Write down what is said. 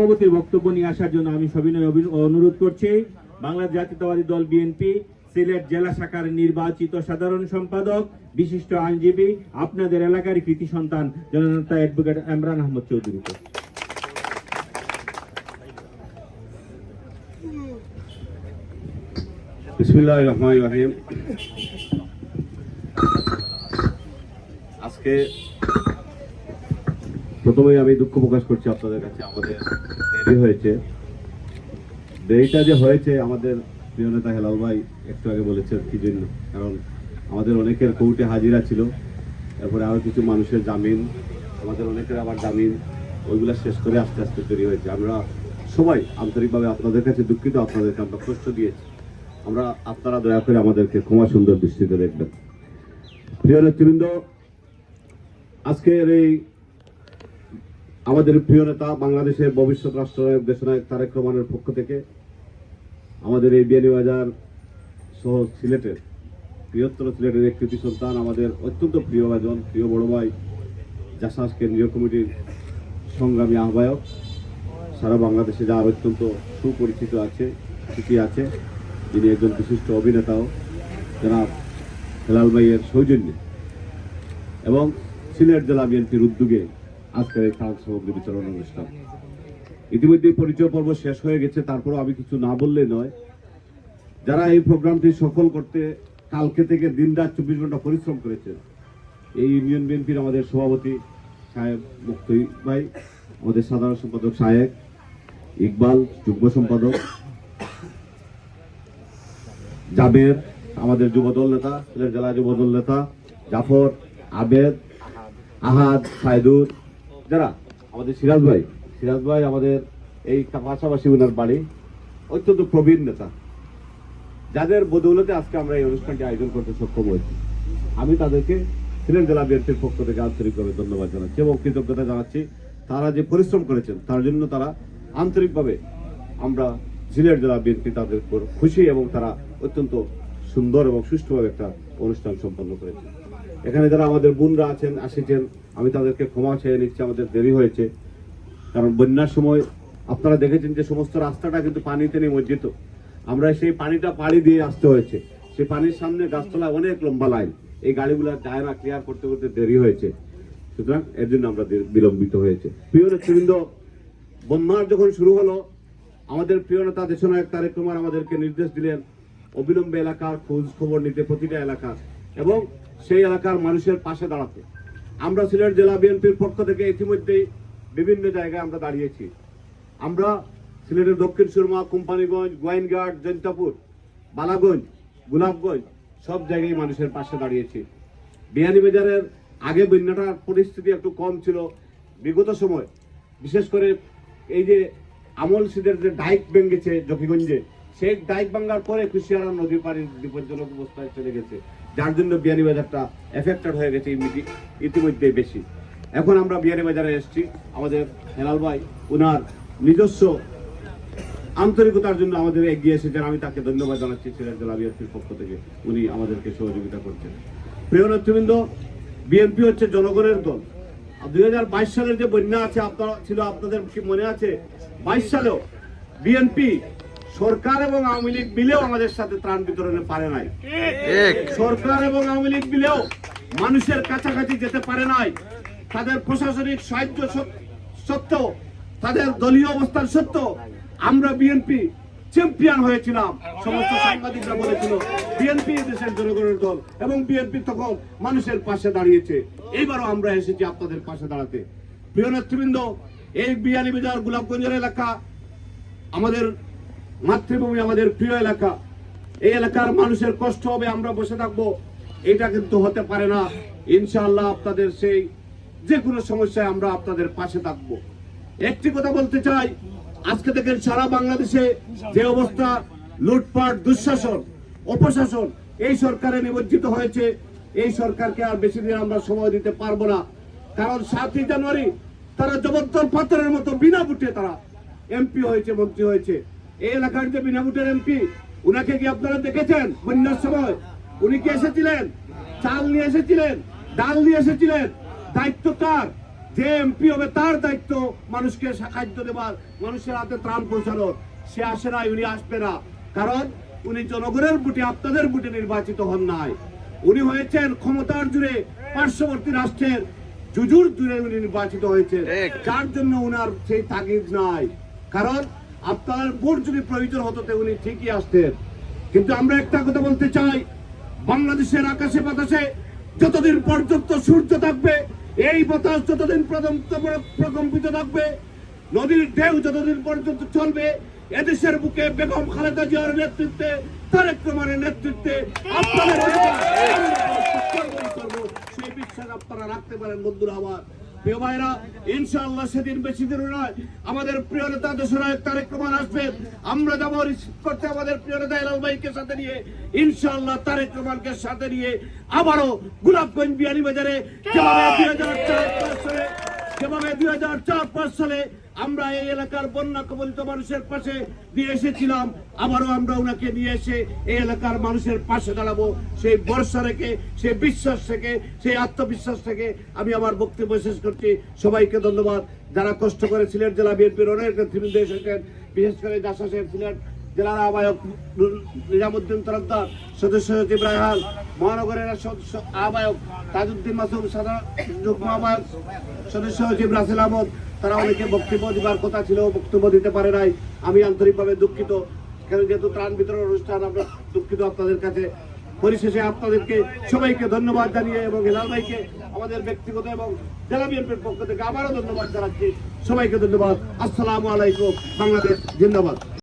সভাপতির বক্তব্য নিয়ে আসার জন্য আমি সবিনয় অনুরোধ করছি। বাংলা জাতীয়তাবাদী দল বিএনপি, সিলেট জেলা শাখার নির্বাচিত সাধারণ সম্পাদক, বিশিষ্ট আইনজীবী, আপনাদের এলাকার কৃতি সন্তান, জননেতা অ্যাডভোকেট ইমরান আহমদ চৌধুরীকে আজকে প্রথমেই আমি দুঃখ প্রকাশ করছি আপনাদের কাছে। আমাদের দেরি হয়েছে। দেরিটা যে হয়েছে, আমাদের প্রিয় নেতা হেলাল ভাই একটু আগে বলেছেন কি জন্য? কারণ আমাদের অনেকের কোর্টে হাজিরা ছিল। তারপরে আরও কিছু মানুষের জামিন, আমাদের অনেকের আবার জামিন, ওইগুলো শেষ করে আস্তে আস্তে তৈরি হয়েছে। আমরা সবাই আন্তরিকভাবে আপনাদের কাছে দুঃখিত, আপনাদেরকে আমরা কষ্ট দিয়েছি। আমরা, আপনারা দয়া করে আমাদেরকে ক্ষমা সুন্দর দৃষ্টিতে দেখবেন। প্রিয় নেতৃবৃন্দ, আজকের এই আমাদের প্রিয় নেতা বাংলাদেশের ভবিষ্যৎ রাষ্ট্রনায়ক, দেশনায়ক তারেক রহমানের পক্ষ থেকে আমাদের এই বিয়ানীবাজার সহ সিলেটের বৃহত্তর সিলেটের এক কৃতি সন্তান, আমাদের অত্যন্ত প্রিয় ভাজন প্রিয় বড় ভাই জাসাস কেন্দ্রীয় কমিটির সংগ্রামী আহ্বায়ক। সারা বাংলাদেশে যার অত্যন্ত সুপরিচিত আছে খ্যাতি আছে, যিনি একজন বিশিষ্ট অভিনেতাও, জনাব হেলাল ভাইয়ের সৌজন্যে। এবং সিলেট জেলা বিএনপির উদ্যোগে আজকের এই খারাপ সামগ্রী বিতরণ অনুষ্ঠান। ইতিমধ্যে পরিচয় পর্ব শেষ হয়ে গেছে, তারপরও আমি কিছু না বললে নয়। যারা এই প্রোগ্রামটি সফল করতে কালকে থেকে দিন রাত চব্বিশ ঘণ্টা পরিশ্রম করেছেন, এই ইউনিয়ন বিএনপির আমাদের সভাপতি সাহেব মুক্তি ভাই, আমাদের সাধারণ সম্পাদক সাহেব ইকবাল, যুগ্ম সম্পাদক জাবের, আমাদের যুবদল নেতা, জেলা যুবদল নেতা জাফর, আবেদ, আহাদ, সাইদুর যারা, আমাদের সিরাজ ভাই সিরাজ ভাই আমাদের এই পাশাপাশি ওনার বাড়ি, অত্যন্ত প্রবীণ নেতা। যাদের বদৌলতে আজকে আমরা এই অনুষ্ঠানটি আয়োজন করতে সক্ষম হয়েছি। আমি তাদেরকে সিলেট জেলা বিএনপির পক্ষ থেকে আন্তরিকভাবে ধন্যবাদ জানাচ্ছি এবং কৃতজ্ঞতা জানাচ্ছি তারা যে পরিশ্রম করেছেন, তার জন্য তারা আন্তরিকভাবে আমরা সিলেট জেলা বিএনপি তাদের খুশি এবং তারা অত্যন্ত সুন্দর এবং সুষ্ঠুভাবে একটা অনুষ্ঠান সম্পন্ন করেছে। এখানে যারা আমাদের বোনরা আছেন আসেছেন আমি তাদেরকে ক্ষমা চেয়ে নিচ্ছি, আমাদের দেরি হয়েছে। কারণ বন্যার সময় আপনারা দেখেছেন যে সমস্ত রাস্তাটা কিন্তু পানিতে নিমজ্জিত। আমরা সেই পানিটা পাড়ি দিয়ে আসতে হয়েছে। সেই পানির সামনে গাছতলায় অনেক লম্বা লাইন। এই গাড়িগুলো ডায়রা ক্লিয়ার করতে করতে দেরি হয়েছে। সুতরাং এর জন্য আমরা বিলম্বিত হয়েছে। প্রিয় নেতৃবৃন্দ, বন্যার যখন শুরু হলো, আমাদের প্রিয় নেতা দেশনায়ক তারেক রহমান আমাদেরকে নির্দেশ দিলেন, অবিলম্বে এলাকার খোঁজ খবর নিতে প্রতিটা এলাকার এবং সেই এলাকার মানুষের পাশে দাঁড়াতে। আমরা সিলেট জেলা বিএনপির পক্ষ থেকে ইতিমধ্যেই বিভিন্ন জায়গায় আমরা দাঁড়িয়েছি। আমরা সিলেটের দক্ষিণ সুরমা, কোম্পানিগঞ্জ গোয়াইনঘাট জৈন্তাপুর বালাগঞ্জ, গোলাপগঞ্জ সব জায়গায় মানুষের পাশে দাঁড়িয়েছি। বিয়ানীবাজারের আগে বন্যাটার পরিস্থিতি একটু কম ছিল। বিগত সময়, বিশেষ করে এই যে আমল সিদের যে ডাইক ভেঙেছে জকিগঞ্জে, সেই ডাইক ভাঙ্গার পরে কুশিয়ারা নদী পাড়ি বিপজ্জনক অবস্থায় চলে গেছে। যার জন্য বিয়ানীবাজারটা এফেক্টেড হয়ে গেছে ইতিমধ্যে বেশি। এখন আমরা বিয়ানীবাজারে এসেছি। আমাদের হেলাল ভাই ওনার নিজস্ব আন্তরিকতার জন্য আমাদের এগিয়ে এসেছেন। আমি তাকে ধন্যবাদ জানাচ্ছি সিলেট জেলা বিএনপির পক্ষ থেকে। উনি আমাদেরকে সহযোগিতা করছেন। প্রিয় নেতৃবৃন্দ, বিএনপি হচ্ছে জনগণের দল। দুই হাজার বাইশ সালের যে বন্যা আছে, আপনারা ছিল আপনাদের কি মনে আছে? বাইশ সালেও বিএনপি সরকার এবং আওয়ামী লীগ মিলেও আমাদের সাথে ত্রাণ বিতরণে পারে নাই। সরকার এবং আওয়ামী লীগ মিলেও মানুষের কাছাকাছি যেতে পারে নাই। তাদের প্রশাসনিক সাহায্য সত- সত্ত্বেও তাদের দলীয় অবস্থান সত্ত্বেও আমরা বিএনপি চ্যাম্পিয়ন হয়েছিলাম সমস্ত সাংবাদিকরা বলেছিল বিএনপি দেশের জনগণের দল এবং বিএনপি তখন মানুষের পাশে দাঁড়িয়েছে। এইবারও আমরা এসেছি আপনাদের পাশে দাঁড়াতে। প্রিয় নেতৃবৃন্দ এই বিয়ানী বাজার গোলাপগঞ্জের এলাকা আমাদের মাতৃভূমি আমাদের প্রিয় এলাকা। এই এলাকার মানুষের কষ্ট হবে, আমরা বসে থাকব। এটা কিন্তু হতে পারে না। ইনশাআল্লাহ আপনাদের সেই যে কোনো সমস্যায় আমরা আপনাদের পাশে থাকব। একটি কথা বলতে চাই, আজকে থেকে সারা বাংলাদেশে যে অবস্থা, লুটপাট, দুঃশাসন, অপশাসন, এই সরকারে নিমজ্জিত হয়েছে। এই সরকারকে আর বেশি দিন আমরা সময় দিতে পারব না। কারণ সাতই জানুয়ারি তারা জবরদল পাথরের মতো বিনা বুটে তারা এমপি হয়েছে, মন্ত্রী হয়েছে। এই এলাকার যে বিনা বুটের এমপি উনাকে কি আপনারা দেখেছেন বন্যার সময়? উনি কি এসেছিলেন? চাল নিয়ে এসেছিলেন? ডাল নিয়ে এসেছিলেন? দায়িত্ব কার? যে এমপি হবে তার দায়িত্ব মানুষকে খাদ্য দেবার মানুষের হাতে ত্রাণ পৌঁছানোর। সে আসে না উনি আসবে না। কারণ উনি জনগণের বুটে আপনাদের বুটে নির্বাচিত হন নাই। উনি হয়েছেন ক্ষমতার জুড়ে পার্শ্ববর্তী রাষ্ট্রের জুজুর জুড়ে উনি নির্বাচিত হয়েছেন। যার জন্য উনার সেই তাগিদ নাই। কারণ আপনার ভোট যদি প্রয়োজন হতো উনি ঠিকই আসতেন কিন্তু আমরা একটা কথা বলতে চাই বাংলাদেশের আকাশে বাতাসে যতদিন পর্যন্ত সূর্য থাকবে এই বাতাস যতদিন পর্যন্ত প্রকম্পিত থাকবে নদীর ঢেউ যতদিন পর্যন্ত চলবে এদেশের বুকে বেগম খালেদা জিয়ার নেতৃত্বে তারেক রহমানের নেতৃত্বে আপনাদের করব। সেই বিশ্বাস আপনারা রাখতে পারেন বন্ধুরা আমার প্রিয় ভাইরা ইনশাআল্লাহ সেদিন বেশি দিন নয়। আমাদের প্রিয় নেতা দেশনায়ক তারেক রহমান আসবেন আমরা যাব করতে আমাদের প্রিয় নেতা হেলাল ভাইকে সাথে নিয়ে। ইনশাআল্লাহ তারেক রহমানকে সাথে নিয়ে আবারও গোলাপগঞ্জ বিহারি বাজারে যেভাবে দুই হাজার চার পাঁচ সালে যেভাবে দুই হাজার চার পাঁচ সালে আমরা এই এলাকার বন্যা কবলিত মানুষের পাশে দিয়ে এসেছিলাম। আবারও আমরা ওনাকে নিয়ে এসে এই এলাকার মানুষের পাশে দাঁড়াবো। সেই ভরসা রেখে, সেই বিশ্বাস থেকে সেই আত্মবিশ্বাস থেকে আমি আমার বক্তব্য শেষ করছি। সবাইকে ধন্যবাদ। যারা কষ্ট করে সিলেট জেলা বিএনপির অনেক নেতৃবৃন্দ এসেছেন। বিশেষ করে দাসা সাহেব সিলেট জেলার আহ্বায়ক নিজামুদ্দিন তরফদার, সদস্য সচিব রায়হাল মহানগরের সদস্য আহ্বায়ক তাজউদ্দিন মাসুম, সাধারণ যুগ্ম আহ্বায়ক সদস্য সচিব রাসেল আহমদ। তারা অনেকে বক্তব্য দেবার কথা ছিল, বক্তব্য দিতে পারে নাই। আমি আন্তরিকভাবে দুঃখিত। কেন যেহেতু ত্রাণ বিতরণ অনুষ্ঠান, আমরা দুঃখিত আপনাদের কাছে। পরিশেষে আপনাদেরকে সবাইকে ধন্যবাদ জানিয়ে এবং হেলাল ভাইকে, আমাদের ব্যক্তিগত এবং জেলা বিএনপির পক্ষ থেকে আবারও ধন্যবাদ জানাচ্ছি। সবাইকে ধন্যবাদ। আসসালামু আলাইকুম। বাংলাদেশ জিন্দাবাদ।